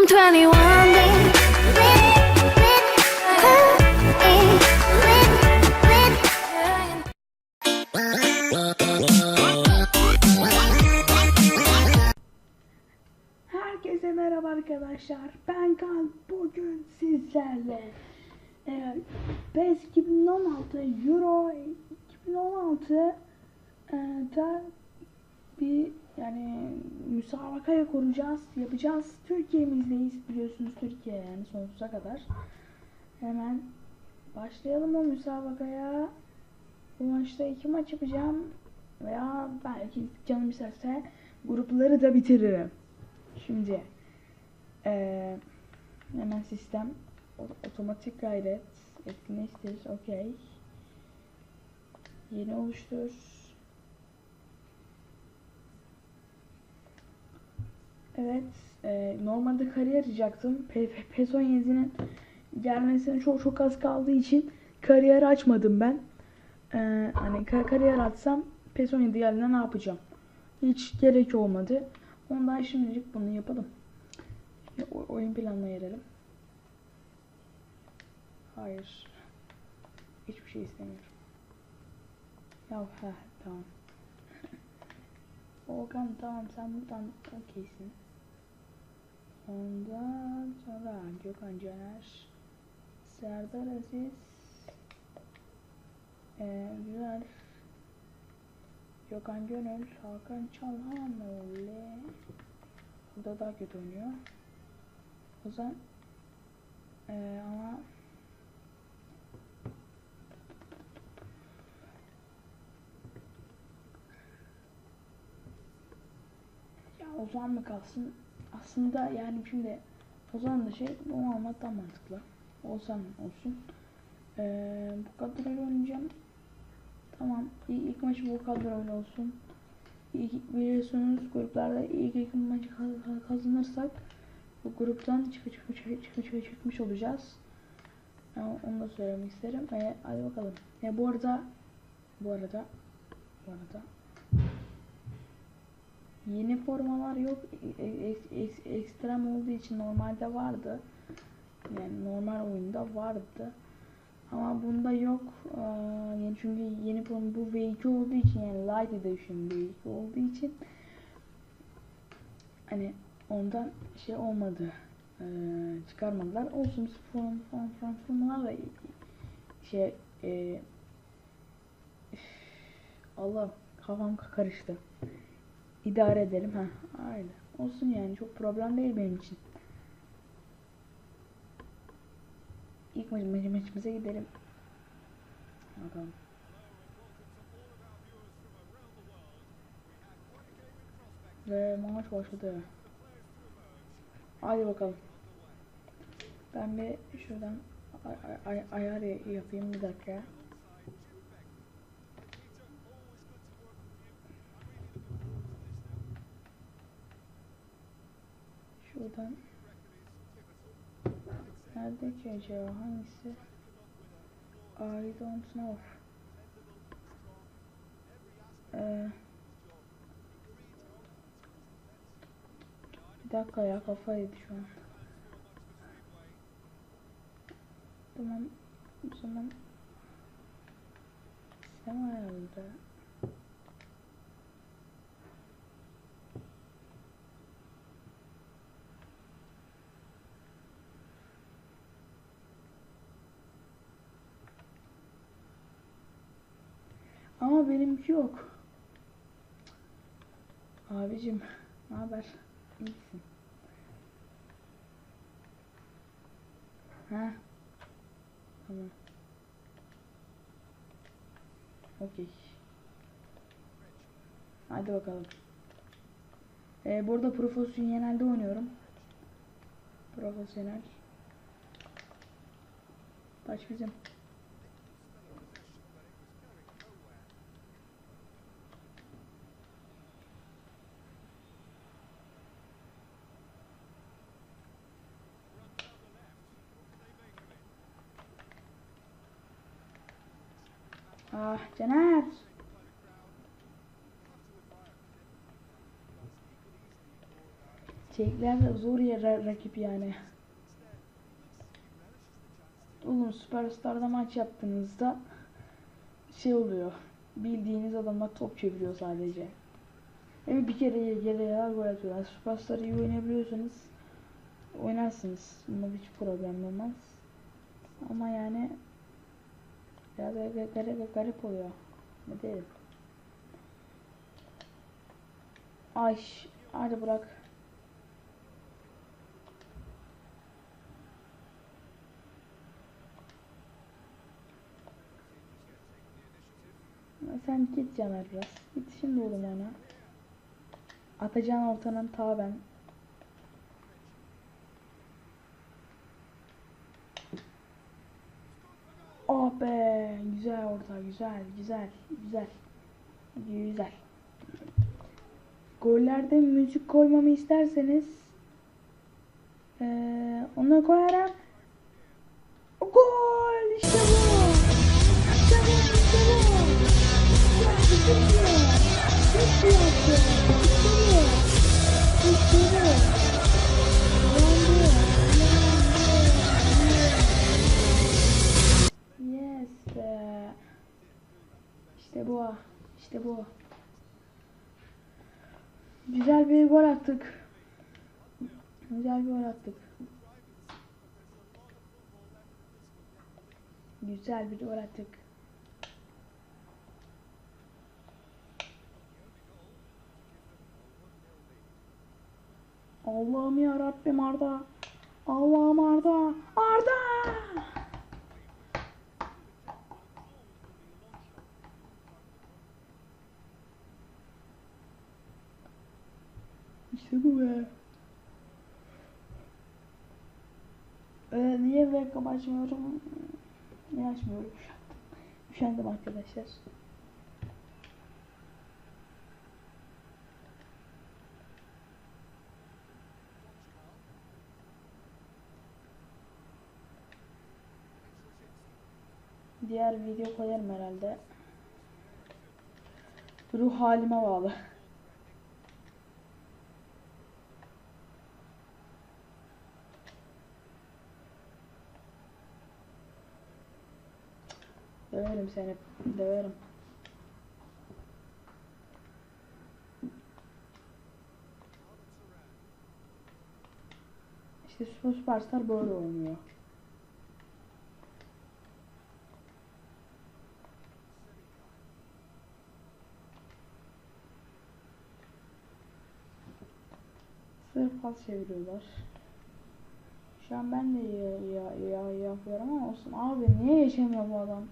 I'm 21, babe. Herkese merhaba arkadaşlar. Ben Kan. Bugün sizlerle e, PES 2016 Euro 2016 e, da bir yani müsabakaya kuracağız, yapacağız. Türkiye'mizdeyiz biliyorsunuz Türkiye yani sonsuza kadar. Hemen başlayalım o müsabakaya. Bu maçta iki maç yapacağım veya belki canım isterse grupları da bitiririm. Şimdi eee, hemen sistem otomatik gayret etkinleştir okey yeni oluştur evet eee, normalde kariyer açacaktım P- P- PES 17'nin gelmesine çok çok az kaldığı için kariyer açmadım ben Eee, hani ka- kariyer açsam PES 17 geldiğinde ne yapacağım hiç gerek olmadı Ondan şimdilik bunu yapalım. O- oyun planına girelim. Hayır. Hiçbir şey istemiyorum. Ya ha tamam. Volkan tamam sen buradan okeysin. Ondan sonra Gökhan Caner. Serdar Aziz. Ee, güzel. Gökhan Gönül, Hakan Çalhanoğlu. Burada daha kötü oynuyor. Ozan ee, ama ya Ozan mı kalsın? Aslında yani şimdi Ozan da şey onu almak daha mantıklı. Ozan olsun. Ee, bu kadroyla oynayacağım. Tamam. İlk, ilk maçı bu kadroyla olsun. İlk, biliyorsunuz gruplarda ilk iki maçı kaz- kaz- kazanırsak bu gruptan çıkı çıkı çıkı çıkı çıkı çıkmış olacağız. Yani onu da söylemek isterim. E, hadi bakalım. Ya bu arada bu arada bu arada yeni formalar yok. E- ekstrem olduğu için normalde vardı. Yani normal oyunda vardı. Ama bunda yok. Ee, yani çünkü yeni form bu V2 olduğu için yani Light Edition V2 olduğu için hani ondan şey olmadı. Ee, çıkarmadılar. Olsun form form form formalarla şey e, Allah kafam karıştı. İdare edelim ha. Öyle. Olsun yani çok problem değil benim için. İlk maç, maç, maçımıza gidelim. Bakalım. Ve maç başladı. Hadi bakalım. Ben bir şuradan ay, ay, ay- ayar ya- yapayım bir dakika. Şuradan Nerede ki acaba hangisi? I don't know. Ee, bir dakika ya kafa yedi şu an. Tamam. O zaman sen ayarladı. Ama benimki yok. Abicim, ne haber? İyisin. Ha? Tamam. Okey. Hadi bakalım. Ee, burada profesyonelde oynuyorum. Profesyonel. Taç bizim. Ah Caner. Çekler de zor yer ra- rakip yani. Oğlum Superstar'da maç yaptığınızda şey oluyor. Bildiğiniz adamlar top çeviriyor sadece. Evet bir kere yere ya gol atıyorlar. Superstar'ı iyi oynayabiliyorsanız oynarsınız. Bunda hiç problem olmaz. Ama yani biraz garip, garip, garip oluyor. Ne diyelim. Ay hadi bırak. Sen git Caner biraz. Git şimdi oğlum ona. Atacağın ortanın ta ben. Oh be. Güzel orta. Güzel. Güzel. Güzel. Güzel. Gollerde müzik koymamı isterseniz eee onu koyarım. Gol! İşte bu! İşte bu! İşte bu! İyi! Çok iyi yaptı! İşte bu! İşte bu! Bu! İşte bu! Güzel bir gol attık. Güzel bir gol attık. Güzel bir gol attık. Allah'ım ya Rabbim Arda. Allah'ım Arda. Arda! İşte bu be. Ee, niye webcam açmıyorum? Niye açmıyorum? Üşendim arkadaşlar. Diğer video koyarım herhalde. Ruh halime bağlı. Döverim seni. Döverim. İşte Super Superstar böyle oynuyor. Sırf pas çeviriyorlar. Şu an ben de ya, ya, ya, yapıyorum ama olsun. Abi niye yaşamıyor bu adam?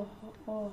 Oh oh.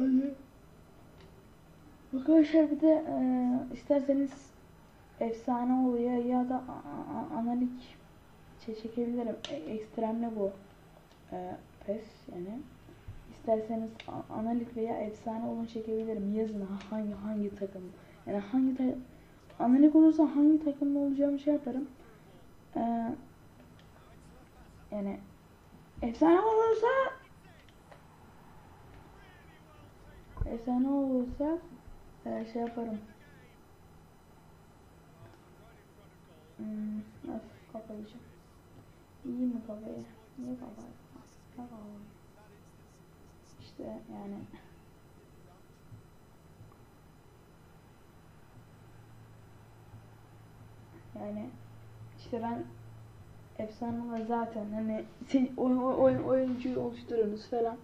Öyle. Arkadaşlar bir de e, isterseniz efsane oluyor ya da analik şey çekebilirim. E, ekstremle bu. E, pes yani. İsterseniz analik veya efsane olun çekebilirim. Yazın ha- hangi hangi takım. Yani hangi ta analik olursa hangi takımda olacağımı şey yaparım. E, yani efsane olursa efsane olursa e, şey yaparım. Hmm, of kapayacağım. İyi mi kafayı? Niye? Ya baba. İşte yani yani işte ben efsaneler zaten hani oyun, oyun, oyuncuyu oluşturursunuz falan.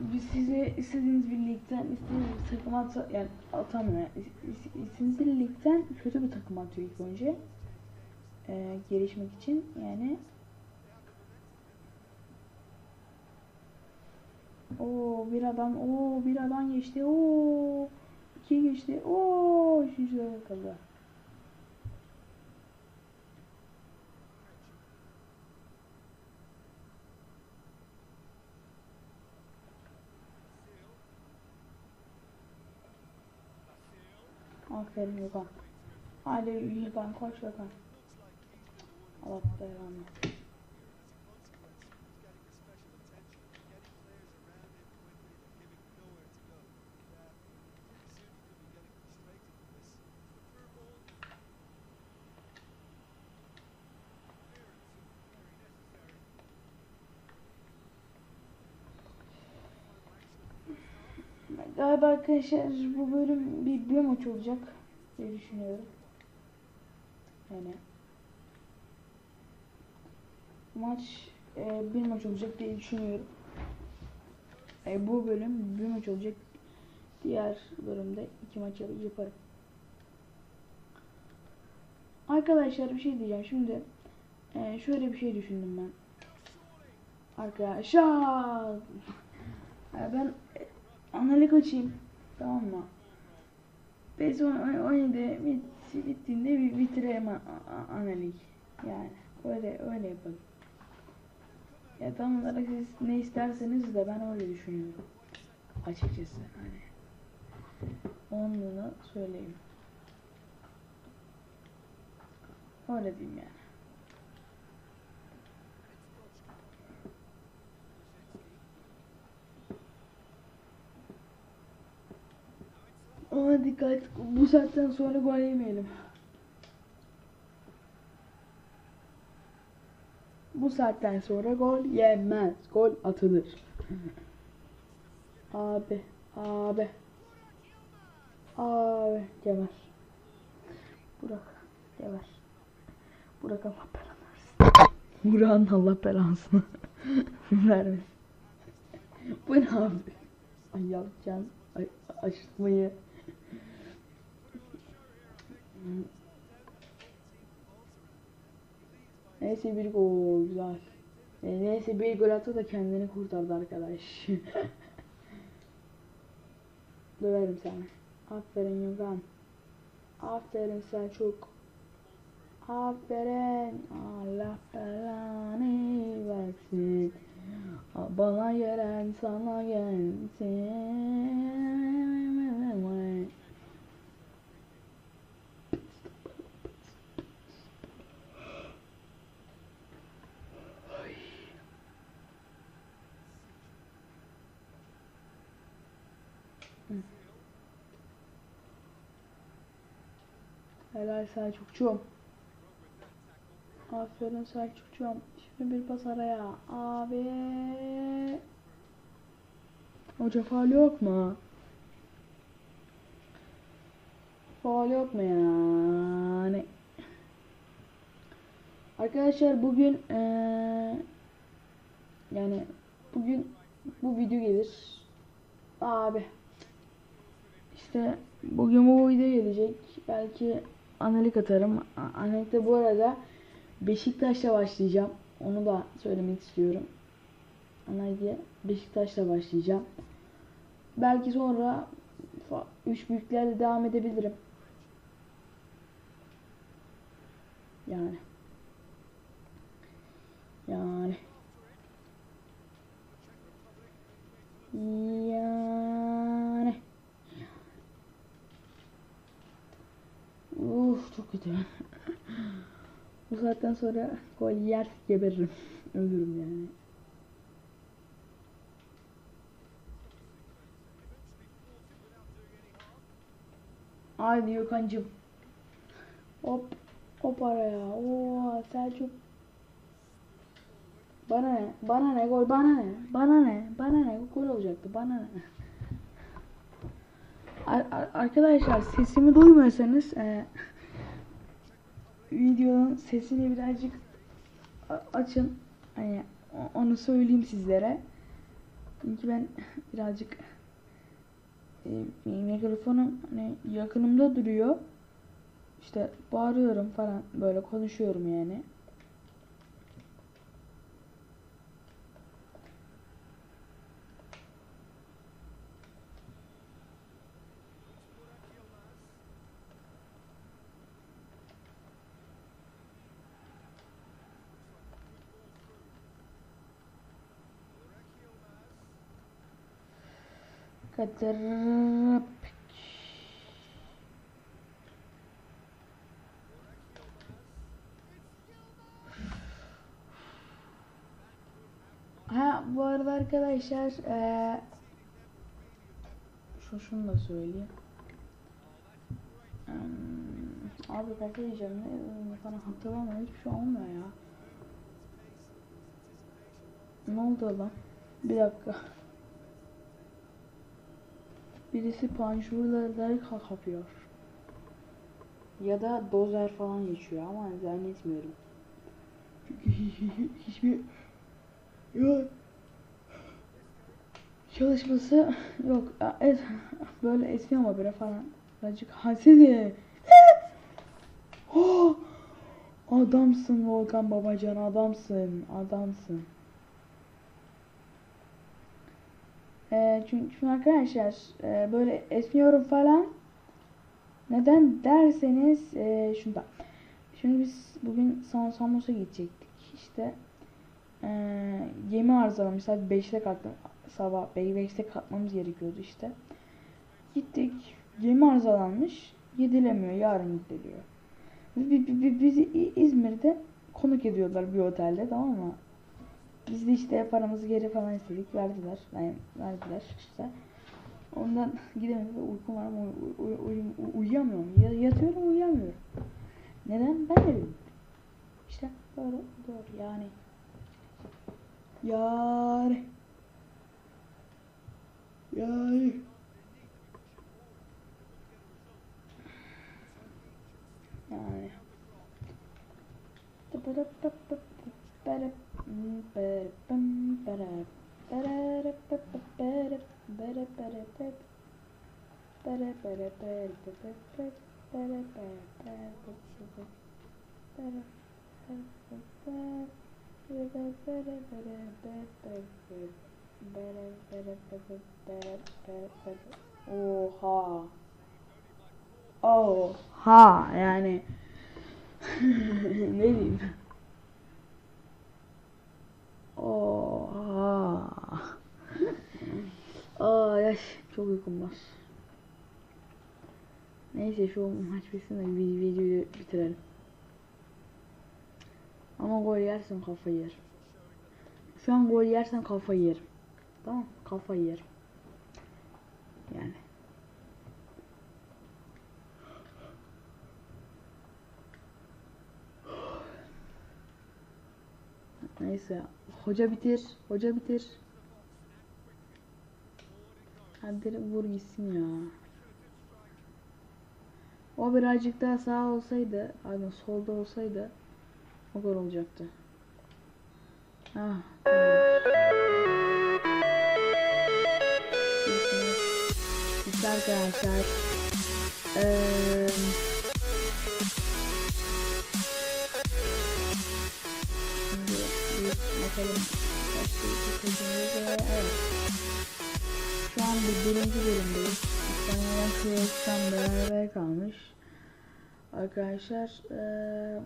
Biz size istediğiniz bir ligden istediğiniz bir takım at yani atamıyor. İstediğiniz bir ligden kötü bir takım atıyor ilk önce. Ee, gelişmek için yani Oo bir adam, o bir adam geçti. Oo iki geçti. Oo üçüncü kaldı. Aferin Gökhan. Hadi Gökhan koş Gökhan. Allah belanı. Galiba arkadaşlar bu bölüm bir, bir maç olacak diye düşünüyorum. Yani maç e, bir maç olacak diye düşünüyorum. E, bu bölüm bir maç olacak. Diğer bölümde iki maç yap- yaparım. Arkadaşlar bir şey diyeceğim. Şimdi e, şöyle bir şey düşündüm ben. Arkadaşlar ben e, analik açayım. Tamam mı? PES 17 bit, bittiğinde bir bitireyim a- a- analik. Yani öyle öyle yapalım. Ya tam olarak siz ne isterseniz de ben öyle düşünüyorum. Açıkçası hani. Onluğunu söyleyeyim. Öyle diyeyim yani. Ama dikkat bu saatten sonra gol yemeyelim. Bu saatten sonra gol yenmez. Gol atılır. Abi, abi. Abi, geber. Burak, geber. Burak Allah belanı versin. Burak'ın Allah belasını vermesin. Bu ne abi? Ay yapacağım. Ay, aşırtmayı. Neyse bir gol güzel. E, neyse bir gol attı da kendini kurtardı arkadaş. Döverim seni. Aferin Yugan. Aferin Selçuk. Aferin. Allah belanı versin. Bana gelen sana gelsin. Helal Selçukçuğum. Aferin Selçukçuğum. Şimdi bir pas araya. Abi. Hoca faal yok mu? Faal yok mu yani? Arkadaşlar bugün eee yani bugün bu video gelir. Abi. İşte bugün bu video gelecek. Belki analik atarım. Analikte bu arada Beşiktaş'la başlayacağım. Onu da söylemek istiyorum. Analik'e Beşiktaş'la başlayacağım. Belki sonra üç büyüklerle devam edebilirim. Yani. Yani. Kötü. Bu saatten sonra gol yer geberirim. Ölürüm yani. Haydi Gökhan'cım. Hop. Hop araya. Oo Selçuk. Bana ne? Bana ne? Gol bana ne? Bana ne? Bana ne? Gol olacaktı. Bana ne? Ar- ar- arkadaşlar sesimi duymuyorsanız e, videonun sesini birazcık açın. Hani onu söyleyeyim sizlere. Çünkü ben birazcık e, mikrofonum hani yakınımda duruyor. İşte bağırıyorum falan böyle konuşuyorum yani. Kadir Ha bu arada arkadaşlar eee şu şunu da söyleyeyim. Hmm, abi kaka yiyeceğim ne ne falan hatırlamıyorum hiçbir şey olmuyor ya. Ne oldu lan? Bir dakika. Birisi panjurları kapıyor. Ya da dozer falan geçiyor ama zannetmiyorum. Çünkü hiçbir yok çalışması yok. Evet, böyle esniyor ama böyle falan. Birazcık halsiz. oh! Adamsın Volkan Babacan adamsın adamsın. Ee, çünkü, arkadaşlar e, böyle esniyorum falan. Neden derseniz e, şundan. Şimdi biz bugün San Samos'a gidecektik. İşte e, gemi arızalamış. Saat 5'te kalktım. Sabah 5'te kalkmamız gerekiyordu işte. Gittik. Gemi arızalanmış. Gidilemiyor. Yarın gidiliyor. Bi- bi- bi- Bizi İzmir'de konuk ediyorlar bir otelde tamam mı? Biz de işte paramızı geri falan istedik. Verdiler. Yani verdiler işte. Ondan gidemedim uykum var ama uy- uy- uy- uy- uyuyamıyorum. Ya- yatıyorum uyuyamıyorum. Neden? Ben de. İşte doğru doğru yani. Yani. Yani. Yani. Oha. Oha yani ne diyeyim? Oha. Aa yaş çok uykum var. Neyse şu maç bitsin de bir videoyu bitirelim. Ama gol yersen kafayı yer. Şu an gol yersen kafayı yerim. Tamam kafayı yerim. Yani. Neyse. Hoca bitir. Hoca bitir. Hadi vur gitsin ya. O birazcık daha sağ olsaydı, pardon solda olsaydı o gol olacaktı. Ah. İşte arkadaşlar. Eee bakalım. Başka bir çocuğumuz ve evet. Şu an bir birinci bölümdeyiz. İspanya'dan Kıbrıs'tan beraber kalmış. Arkadaşlar eee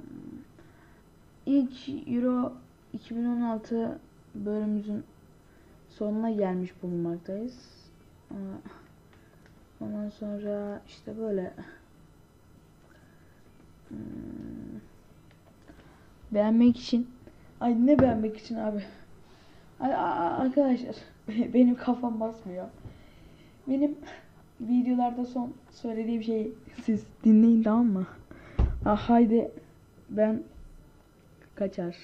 ilk Euro 2016 bölümümüzün sonuna gelmiş bulunmaktayız. Aa, Ondan sonra işte böyle Hmm. beğenmek için ay ne beğenmek için abi? Ay, arkadaşlar benim kafam basmıyor. Benim videolarda son söylediğim şeyi siz dinleyin tamam mı? Ah, haydi ben kaçar